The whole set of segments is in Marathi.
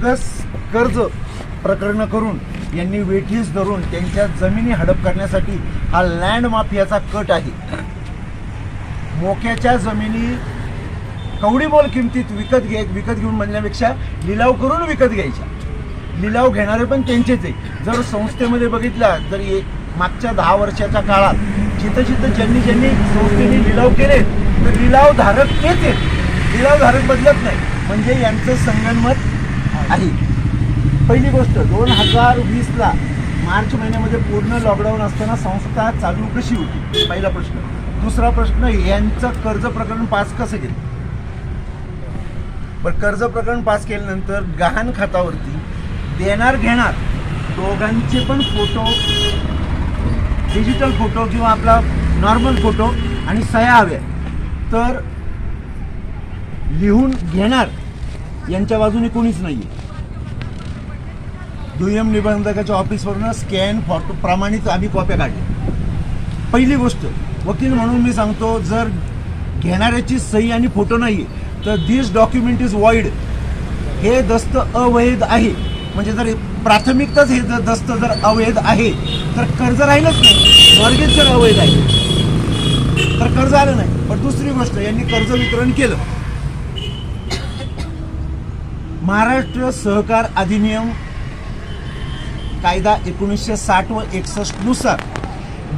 बोगस कर्ज प्रकरण करून यांनी वेठीस धरून त्यांच्या जमिनी हडप करण्यासाठी हा लँड माफियाचा कट आहे. मोक्याच्या जमिनी कवडीमोल किमतीत विकत घ्याय विकत घेऊन म्हणण्यापेक्षा लिलाव करून विकत घ्यायच्या. लिलाव घेणारे पण त्यांचेच आहे. जर संस्थेमध्ये बघितला तर एक मागच्या दहा वर्षाच्या काळात जिथं जिथं ज्यांनी ज्यांनी संस्थेने लिलाव केले तर लिलाव धारक तेच आहेत. लिलाव धारक बदलत नाही. म्हणजे यांचं संगणमत आहे. पहिली गोष्ट दोन हजार वीसला मार्च महिन्यामध्ये पूर्ण लॉकडाऊन असताना संस्था चालू कशी होती? पहिला प्रश्न. दुसरा प्रश्न यांचं कर्ज प्रकरण पास कसं केलं? पण कर्ज प्रकरण पास केल्यानंतर गहाण खात्यावरती देणार घेणार दोघांचे पण फोटो डिजिटल फोटो किंवा आपला नॉर्मल फोटो आणि सह्या हव्या तर लिहून घेणार यांच्या बाजूने कोणीच नाही आहे दुय्यम निबंधकाच्या ऑफिसवरून स्कॅन फॉटो प्रमाणित आम्ही कॉप्या काढल्या. पहिली गोष्ट वकील म्हणून मी सांगतो जर घेणाऱ्याची सही आणि फोटो नाही तर दिस डॉक्युमेंट इज वॉइड हे दस्त अवैध आहे. म्हणजे जर प्राथमिकताच हे जर दस्त जर अवैध आहे तर कर्ज राहिलंच नाही. मॉर्गेज जर अवैध आहे तर कर्ज आलं नाही. पण दुसरी गोष्ट यांनी कर्ज वितरण केलं. महाराष्ट्र सहकार अधिनियम कायदा एकोणीसशे साठ व एकसष्टनुसार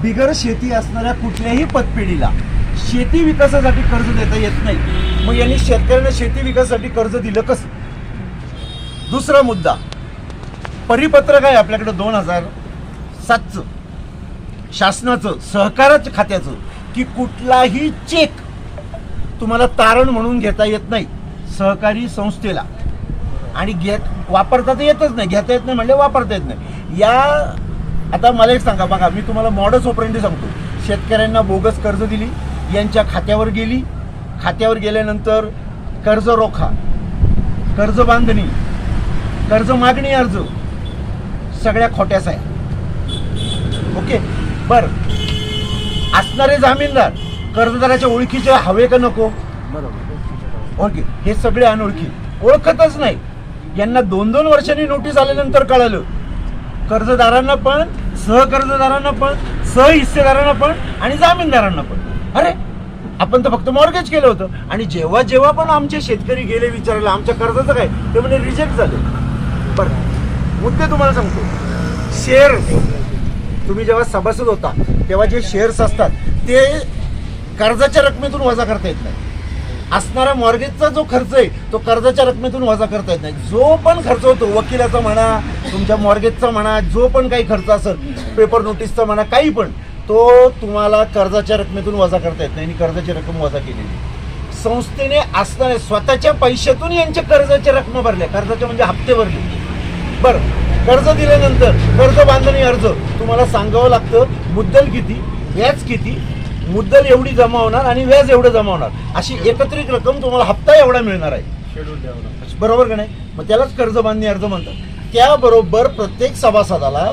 बिगर शेती असणाऱ्या कुठल्याही पतपेढीला शेती विकासासाठी कर्ज देता येत नाही. मग यांनी शेतकऱ्यांना शेती विकासासाठी कर्ज दिलं कसं? दुसरा मुद्दा. परिपत्रक आहे आपल्याकडे दोन हजार सातचं. शासनाचं सहकाराच्या खात्याचं की कुठलाही चेक तुम्हाला तारण म्हणून घेता येत नाही. सहकारी संस्थेला. आणि घेत वापरता तर येतच नाही. घेता येत नाही म्हणजे वापरता येत नाही. या आता मला एक सांगा बघा मी तुम्हाला मॉडर्स ऑपरेंटी सांगतो. शेतकऱ्यांना बोगस कर्ज दिली यांच्या खात्यावर गेली खात्यावर गेल्यानंतर कर्ज रोखा कर्ज बांधणी कर्ज मागणी अर्ज सगळ्या खोट्याच आहे ओके? बर. असणारे जामीनदार कर्जदाराच्या ओळखीचे हवे का नको? ओके हे सगळे अनोळखी. ओळखतच नाही. यांना दोन दोन वर्षांनी नोटीस आल्यानंतर कळालं. कर्जदारांना पण सहकर्जदारांना पण सहहिस्सेदारांना पण आणि जामीनदारांना पण. अरे आपण तर फक्त मॉर्गेज केलं होतं. आणि जेव्हा जेव्हा पण आमचे शेतकरी गेले विचारायला आमच्या कर्जाचं काय? ते म्हणजे रिजेक्ट झाले. बरं मुद्दे तुम्हाला सांगतो. शेअर तुम्ही जेव्हा सभासद होता तेव्हा जे शेअर्स असतात ते कर्जाच्या रकमेतून वजा करता येत नाही. असणारा मॉर्गेजचा जो खर्च आहे तो कर्जाच्या रकमेतून वजा करता येत नाही. जो पण खर्च होतो वकिलाचा म्हणा तुमच्या मॉर्गेजचा म्हणा जो पण काही खर्च असेल पेपर नोटीसचा म्हणा काही पण तो तुम्हाला कर्जाच्या रकमेतून वजा करता येत नाही आणि कर्जाची रक्कम वजा केलेली संस्थेने असणारे स्वतःच्या पैशातून यांच्या कर्जाच्या रक्कम भरल्या. कर्जाचे म्हणजे हप्ते भरले. बरं कर्ज दिल्यानंतर कर्ज बांधणी अर्ज तुम्हाला सांगावं लागतं मुद्दल किती व्याज किती मुद्दल एवढी जमा होणार आणि व्याज एवढं जमा होणार. अशी एकत्रित रक्कम तुम्हाला हप्ता एवढा मिळणार आहे. शेड्यूल बरोबर का नाही? मग त्यालाच कर्ज बांधणी अर्ज म्हणतात. त्याबरोबर प्रत्येक सभासदाला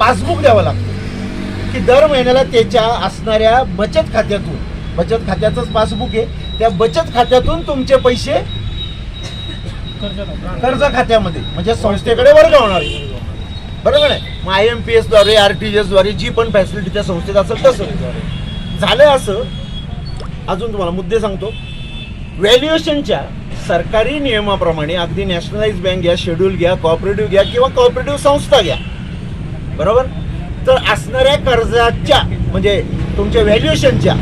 पासबुक द्यावं लागतं. की दर महिन्याला त्याच्या असणाऱ्या बचत खात्यातून बचत खात्याचंच पासबुक आहे. त्या बचत खात्यातून तुमचे पैसे कर्ज खात्यामध्ये म्हणजे संस्थेकडे वर्ग होणार आहे. बरोबर आहे मग आय एम पी एसद्वारे आर टी जी एसद्वारे जी पण फॅसिलिटी त्या संस्थेत असेल तसं. झालं असं अजून तुम्हाला मुद्दे सांगतो. व्हॅल्युएशनच्या सरकारी नियमाप्रमाणे अगदी नॅशनलाइज बँक घ्या शेड्यूल घ्या कॉपरेटिव्ह घ्या किंवा कॉपरेटिव्ह संस्था घ्या. बरोबर? तर असणाऱ्या कर्जाच्या म्हणजे तुमच्या व्हॅल्युएशनच्या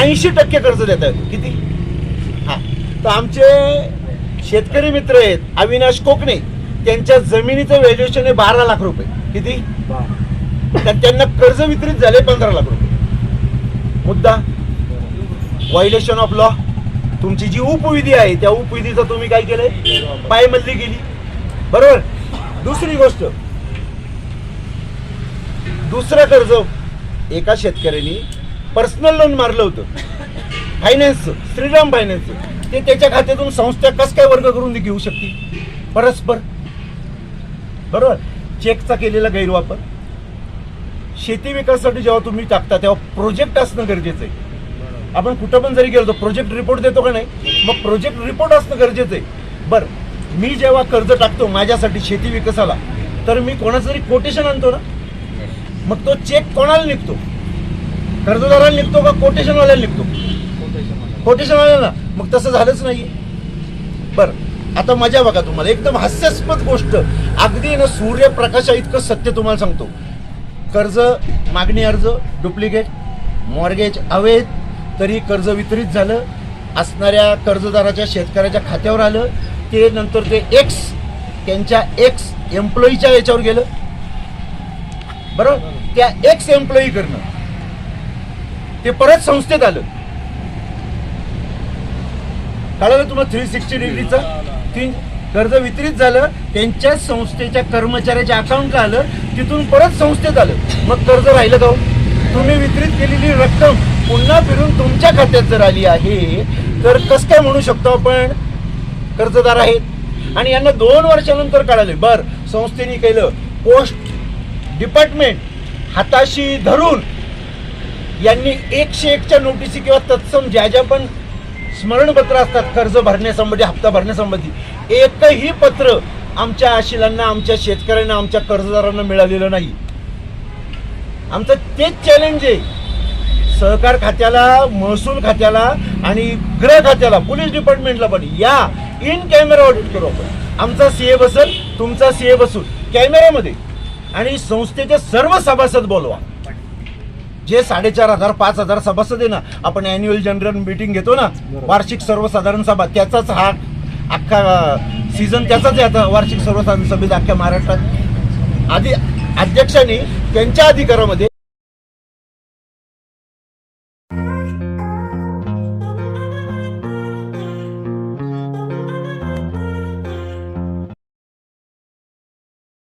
ऐंशी टक्के कर्ज देत आहेत. किती? हा. तर आमचे शेतकरी मित्र आहेत अविनाश कोकणे त्यांच्या जमिनीचं व्हॅल्युएशन आहे बारा लाख रुपये. किती? तर त्यांना कर्ज वितरित झाले पंधरा लाख रुपये. मुद्दा. व्हायलेशन ऑफ लॉ तुमची जी उपविधी आहे त्या उपविधीचं तुम्ही काय केलंय? पायमल्ली केली. बरोबर? दुसरी गोष्ट. दुसरं कर्ज एका शेतकऱ्याने पर्सनल लोन मारलं होतं. फायनान्सचं श्रीराम फायनान्सचं ते त्याच्या खात्यातून संस्था कस काय वर्ग करून घेऊ शकते परस्पर. बरोबर? चेकचा केलेला गैरवापर. शेती विकासासाठी जेव्हा तुम्ही टाकता तेव्हा प्रोजेक्ट असणं गरजेचं आहे. आपण कुठं पण जरी गेलो तर प्रोजेक्ट रिपोर्ट देतो का नाही? मग प्रोजेक्ट रिपोर्ट असणं गरजेचं आहे. बरं मी जेव्हा कर्ज टाकतो माझ्यासाठी शेती विकासाला तर मी कोणाचं तरी कोटेशन आणतो ना? मग तो चेक कोणाला निघतो? कर्जदाराला निघतो का कोटेशनवाल्याला निघतो? कोटेशनवाल्याला मग तसं झालंच नाही बरं आता मजा बघा तुम्हाला. एकदम हास्यास्पद गोष्ट. अगदी ना सूर्यप्रकाशा इतकं सत्य तुम्हाला सांगतो. कर्ज मागणी अर्ज डुप्लिकेट मॉर्गेज अवैध तरी कर्ज वितरित झालं. असणाऱ्या कर्जदाराच्या शेतकऱ्याच्या खात्यावर आलं. ते नंतर ते एक्स त्यांच्या एक्स एम्प्लॉईच्या याच्यावर गेलं. बरोबर? त्या एक्स एम्प्लॉई करणं. ते परत संस्थेत आलं. कळलं तुम्हाला थ्री सिक्स्टी डिग्रीचं? तीन कर्ज वितरित झालं. त्यांच्याच संस्थेच्या कर्मचाऱ्याच्या अकाउंटला आलं. तिथून परत संस्थेत आलं. मग कर्ज राहिलं का तुम्ही वितरित केलेली रक्कम पुन्हा फिरून तुमच्या खात्यात जर आली आहे तर कसं काय म्हणू शकतो आपण? कर्जदार आहेत. आणि यांना दोन वर्षानंतर कळाले बर संस्थेने केलं. पोस्ट डिपार्टमेंट हाताशी धरून यांनी एकशे एकच्या नोटिसी किंवा तत्सम ज्या ज्या पण स्मरणपत्र असतात कर्ज भरण्यासंबंधी हप्ता भरण्यासंबंधी एकही पत्र आमच्या आशिलांना आमच्या शेतकऱ्यांना आमच्या कर्जदारांना मिळालेलं नाही. आमचं तेच चॅलेंज आहे. सहकार खात्याला महसूल खात्याला आणि गृह खात्याला पोलीस डिपार्टमेंटला पण या इन कॅमेरा ऑडिट करू आपण. आमचा सीए बसल तुमचा सीए बसून कॅमेऱ्यामध्ये आणि संस्थेचे सर्व सभासद बोलवा. जे साडेचार हजार पाच हजार सभासद आहे ना आपण अॅन्युअल जनरल मीटिंग घेतो ना वार्षिक सर्वसाधारण सभा त्याचाच हा अख्खा सीझन त्याचाच आहे आता वार्षिक सर्वसाधारण सभेत अख्ख्या महाराष्ट्रात. आधी अध्यक्षांनी त्यांच्या अधिकारामध्ये